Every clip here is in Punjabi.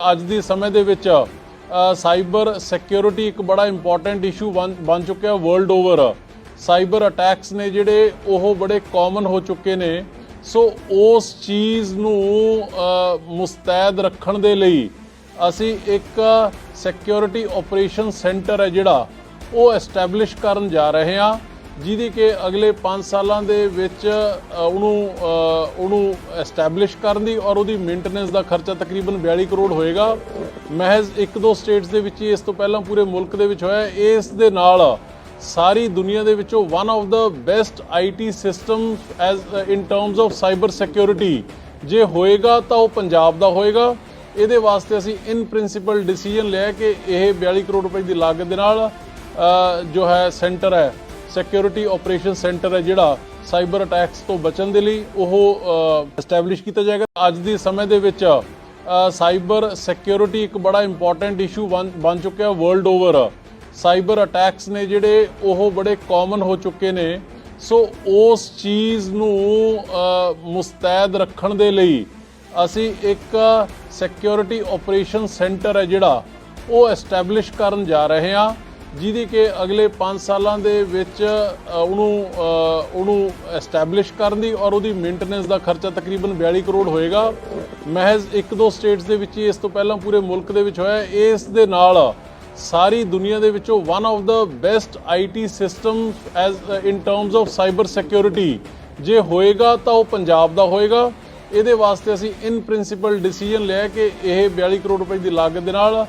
ਅੱਜ ਦੇ ਸਮੇਂ ਦੇ ਵਿੱਚ ਸਾਈਬਰ ਸਿਕਿਉਰਿਟੀ ਇੱਕ ਬੜਾ ਇੰਪੋਰਟੈਂਟ ਇਸ਼ੂ ਬਣ ਬਣ ਚੁੱਕਿਆ ਵਰਲਡ ਓਵਰ ਸਾਈਬਰ ਅਟੈਕਸ ਨੇ ਜਿਹੜੇ ਉਹ ਬੜੇ ਕਾਮਨ ਹੋ ਚੁੱਕੇ ਨੇ। ਸੋ ਉਸ ਚੀਜ਼ ਨੂੰ ਮੁਸਤੈਦ ਰੱਖਣ ਦੇ ਲਈ ਅਸੀਂ ਇੱਕ ਸਿਕਿਉਰਿਟੀ ਆਪਰੇਸ਼ਨ ਸੈਂਟਰ ਹੈ ਜਿਹੜਾ, ਉਹ ਐਸਟੈਬਲਿਸ਼ ਕਰਨ ਜਾ ਰਹੇ ਹਾਂ। ਜਿਹਦੀ ਕਿ ਅਗਲੇ 5 ਸਾਲਾਂ ਦੇ ਵਿੱਚ ਉਹਨੂੰ ਉਹਨੂੰ ਐਸਟੈਬਲਿਸ਼ ਕਰਨ ਦੀ ਔਰ ਉਹਦੀ ਮੇਨਟੇਨੈਂਸ ਦਾ ਖਰਚਾ ਤਕਰੀਬਨ 42 ਕਰੋੜ ਹੋਏਗਾ। ਮਹਿਜ਼ ਇੱਕ ਦੋ ਸਟੇਟਸ ਦੇ ਵਿੱਚ ਹੀ ਇਸ ਤੋਂ ਪਹਿਲਾਂ ਪੂਰੇ ਮੁਲਕ ਦੇ ਵਿੱਚ ਹੋਇਆ। ਇਸ ਦੇ ਨਾਲ ਸਾਰੀ ਦੁਨੀਆ ਦੇ ਵਿੱਚੋਂ one of the best IT system as in terms of cyber security ਜੇ ਹੋਏਗਾ ਤਾਂ ਉਹ ਪੰਜਾਬ ਦਾ ਹੋਏਗਾ। ਇਹਦੇ ਵਾਸਤੇ ਅਸੀਂ ਇਨ ਪ੍ਰਿੰਸੀਪਲ ਡਿਸੀਜਨ ਲਿਆ ਕਿ ਇਹ 42 ਕਰੋੜ ਰੁਪਏ ਦੀ ਲਾਗਤ ਦੇ ਨਾਲ ਜੋ ਹੈ ਸੈਂਟਰ ਹੈ ਸਿਕਿਉਰਿਟੀ ਆਪਰੇਸ਼ਨ ਸੈਂਟਰ ਹੈ ਜਿਹੜਾ ਸਾਈਬਰ ਅਟੈਕਸ ਤੋਂ ਬਚਣ ਦੇ ਲਈ ਉਹ ਐਸਟੈਬਲਿਸ਼ ਕੀਤਾ ਜਾਏਗਾ। ਅੱਜ ਦੇ ਸਮੇਂ ਦੇ ਵਿੱਚ ਸਾਈਬਰ ਸਿਕਿਉਰਿਟੀ ਇੱਕ ਬੜਾ ਇੰਪੋਰਟੈਂਟ ਇਸ਼ੂ ਬਣ ਬਣ ਚੁੱਕਿਆ ਵਰਲਡ ਓਵਰ ਸਾਈਬਰ ਅਟੈਕਸ ਨੇ ਜਿਹੜੇ ਉਹ ਬੜੇ ਕਾਮਨ ਹੋ ਚੁੱਕੇ ਨੇ। ਸੋ ਉਸ ਚੀਜ਼ ਨੂੰ ਮੁਸਤੈਦ ਰੱਖਣ ਦੇ ਲਈ ਅਸੀਂ ਇੱਕ ਸਿਕਿਉਰਿਟੀ ਆਪਰੇਸ਼ਨ ਸੈਂਟਰ ਹੈ ਜਿਹੜਾ ਉਹ ਐਸਟੈਬਲਿਸ਼ ਕਰਨ ਜਾ ਰਹੇ ਹਾਂ। ਜਿਹਦੀ ਕਿ ਅਗਲੇ 5 ਸਾਲਾਂ ਦੇ ਵਿੱਚ ਉਹਨੂੰ ਉਹਨੂੰ ਐਸਟੈਬਲਿਸ਼ ਕਰਨ ਦੀ ਔਰ ਉਹਦੀ ਮੇਨਟੇਨੈਂਸ ਦਾ ਖਰਚਾ ਤਕਰੀਬਨ 42 ਕਰੋੜ ਹੋਏਗਾ। ਮਹਿਜ਼ ਇੱਕ ਦੋ ਸਟੇਟਸ ਦੇ ਵਿੱਚ ਹੀ ਇਸ ਤੋਂ ਪਹਿਲਾਂ ਪੂਰੇ ਮੁਲਕ ਦੇ ਵਿੱਚ ਹੋਇਆ। ਇਸ ਦੇ ਨਾਲ ਸਾਰੀ ਦੁਨੀਆ ਦੇ ਵਿੱਚੋਂ one of the best IT system as in terms of cyber security ਜੇ ਹੋਏਗਾ ਤਾਂ ਉਹ ਪੰਜਾਬ ਦਾ ਹੋਏਗਾ। ਇਹਦੇ ਵਾਸਤੇ ਅਸੀਂ ਇਨ ਪ੍ਰਿੰਸੀਪਲ ਡਿਸੀਜਨ ਲਿਆ ਕਿ ਇਹ 42 ਕਰੋੜ ਰੁਪਏ ਦੀ ਲਾਗਤ ਦੇ ਨਾਲ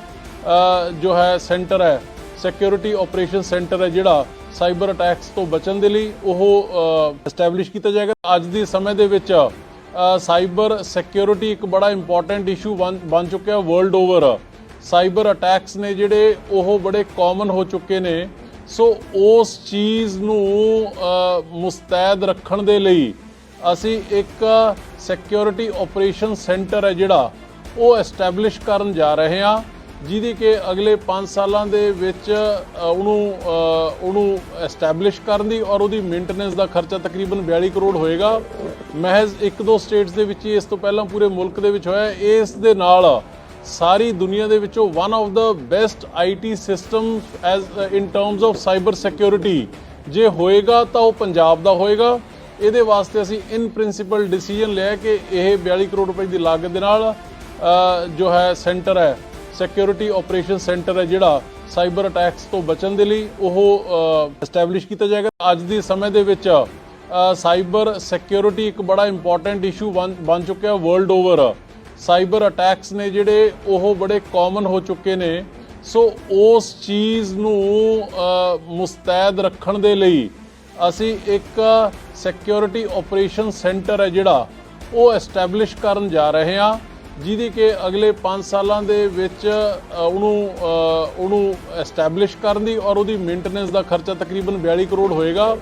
ਜੋ ਹੈ ਸੈਂਟਰ ਹੈ। ਸਿਕਿਉਰਿਟੀ ਆਪਰੇਸ਼ਨ ਸੈਂਟਰ ਹੈ ਜਿਹੜਾ ਸਾਈਬਰ ਅਟੈਕਸ ਤੋਂ ਬਚਣ ਦੇ ਲਈ ਉਹ ਐਸਟੈਬਲਿਸ਼ ਕੀਤਾ ਜਾਏਗਾ। ਅੱਜ ਦੇ ਸਮੇਂ ਦੇ ਵਿੱਚ ਸਾਈਬਰ ਸਿਕਿਉਰਿਟੀ ਇੱਕ ਬੜਾ ਇੰਪੋਰਟੈਂਟ ਇਸ਼ੂ ਬਣ ਬਣ ਚੁੱਕਿਆ ਵਰਲਡ ਓਵਰ ਸਾਈਬਰ ਅਟੈਕਸ ਨੇ ਜਿਹੜੇ ਉਹ ਬੜੇ ਕਾਮਨ ਹੋ ਚੁੱਕੇ ਨੇ। ਸੋ ਉਸ ਚੀਜ਼ ਨੂੰ ਮੁਸਤੈਦ ਰੱਖਣ ਦੇ ਲਈ ਅਸੀਂ ਇੱਕ ਸਿਕਿਉਰਿਟੀ ਆਪਰੇਸ਼ਨ ਸੈਂਟਰ ਹੈ ਜਿਹੜਾ ਉਹ ਐਸਟੈਬਲਿਸ਼ ਕਰਨ ਜਾ ਰਹੇ ਹਾਂ। ਜਿਹਦੀ ਕਿ ਅਗਲੇ 5 ਸਾਲਾਂ ਦੇ ਵਿੱਚ ਉਹਨੂੰ ਉਹਨੂੰ ਐਸਟੈਬਲਿਸ਼ ਕਰਨ ਦੀ ਔਰ ਉਹਦੀ ਮੇਨਟੇਨੈਂਸ ਦਾ ਖਰਚਾ ਤਕਰੀਬਨ 42 ਕਰੋੜ ਹੋਏਗਾ। ਮਹਿਜ਼ ਇੱਕ ਦੋ ਸਟੇਟਸ ਦੇ ਵਿੱਚ ਹੀ ਇਸ ਤੋਂ ਪਹਿਲਾਂ ਪੂਰੇ ਮੁਲਕ ਦੇ ਵਿੱਚ ਹੋਇਆ। ਇਸ ਦੇ ਨਾਲ ਸਾਰੀ ਦੁਨੀਆ ਦੇ ਵਿੱਚੋਂ one of the best IT system as in terms of cyber security ਜੇ ਹੋਏਗਾ ਤਾਂ ਉਹ ਪੰਜਾਬ ਦਾ ਹੋਏਗਾ। ਇਹਦੇ ਵਾਸਤੇ ਅਸੀਂ ਇਨ ਪ੍ਰਿੰਸੀਪਲ ਡਿਸੀਜਨ ਲਿਆ ਕਿ ਇਹ 42 ਕਰੋੜ ਰੁਪਏ ਦੀ ਲਾਗਤ ਦੇ ਨਾਲ ਜੋ ਹੈ ਸੈਂਟਰ ਹੈ ਸਿਕਿਉਰਿਟੀ ਆਪਰੇਸ਼ਨ ਸੈਂਟਰ ਹੈ ਜਿਹੜਾ ਸਾਈਬਰ ਅਟੈਕਸ ਤੋਂ ਬਚਣ ਦੇ ਲਈ ਉਹ ਐਸਟੈਬਲਿਸ਼ ਕੀਤਾ ਜਾਏਗਾ। ਅੱਜ ਦੇ ਸਮੇਂ ਦੇ ਵਿੱਚ ਸਾਈਬਰ ਸਿਕਿਉਰਿਟੀ ਇੱਕ ਬੜਾ ਇੰਪੋਰਟੈਂਟ ਇਸ਼ੂ ਬਣ ਬਣ ਚੁੱਕਿਆ ਵਰਲਡ ਓਵਰ ਸਾਈਬਰ ਅਟੈਕਸ ਨੇ ਜਿਹੜੇ ਉਹ ਬੜੇ ਕਾਮਨ ਹੋ ਚੁੱਕੇ ਨੇ। ਸੋ ਉਸ ਚੀਜ਼ ਨੂੰ ਮੁਸਤੈਦ ਰੱਖਣ ਦੇ ਲਈ ਅਸੀਂ ਇੱਕ ਸਿਕਿਉਰਿਟੀ ਆਪਰੇਸ਼ਨ ਸੈਂਟਰ ਹੈ ਜਿਹੜਾ ਉਹ ਐਸਟੈਬਲਿਸ਼ ਕਰਨ ਜਾ ਰਹੇ ਹਾਂ। ਜਿਹਦੀ ਕਿ ਅਗਲੇ 5 ਸਾਲਾਂ ਦੇ ਵਿੱਚ ਉਹਨੂੰ ਉਹਨੂੰ ਐਸਟੈਬਲਿਸ਼ ਕਰਨ ਦੀ ਔਰ ਉਹਦੀ ਮੇਨਟੇਨੈਂਸ ਦਾ ਖਰਚਾ ਤਕਰੀਬਨ 42 ਕਰੋੜ ਹੋਏਗਾ।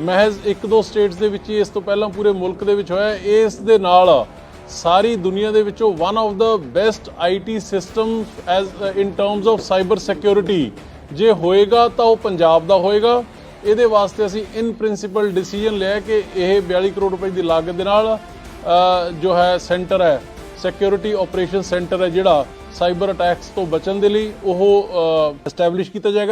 ਮਹਿਜ਼ ਇੱਕ ਦੋ ਸਟੇਟਸ ਦੇ ਵਿੱਚ ਹੀ ਇਸ ਤੋਂ ਪਹਿਲਾਂ ਪੂਰੇ ਮੁਲਕ ਦੇ ਵਿੱਚ ਹੋਇਆ। ਇਸ ਦੇ ਨਾਲ ਸਾਰੀ ਦੁਨੀਆ ਦੇ ਵਿੱਚੋਂ one of the best IT system as in terms of cyber security ਜੇ ਹੋਏਗਾ ਤਾਂ ਉਹ ਪੰਜਾਬ ਦਾ ਹੋਏਗਾ। ਇਹਦੇ ਵਾਸਤੇ ਅਸੀਂ ਇਨ ਪ੍ਰਿੰਸੀਪਲ ਡਿਸੀਜਨ ਲਿਆ ਕਿ ਇਹ 42 ਕਰੋੜ ਰੁਪਏ ਦੀ ਲਾਗਤ ਦੇ ਨਾਲ ਜੋ ਹੈ ਸੈਂਟਰ ਹੈ। ਸਿਕਿਉਰਿਟੀ ਆਪਰੇਸ਼ਨ ਸੈਂਟਰ ਹੈ ਜਿਹੜਾ ਸਾਈਬਰ ਅਟੈਕਸ ਤੋਂ ਬਚਣ ਦੇ ਲਈ ਉਹ ਐਸਟੈਬਲਿਸ਼ ਕੀਤਾ ਜਾਏਗਾ।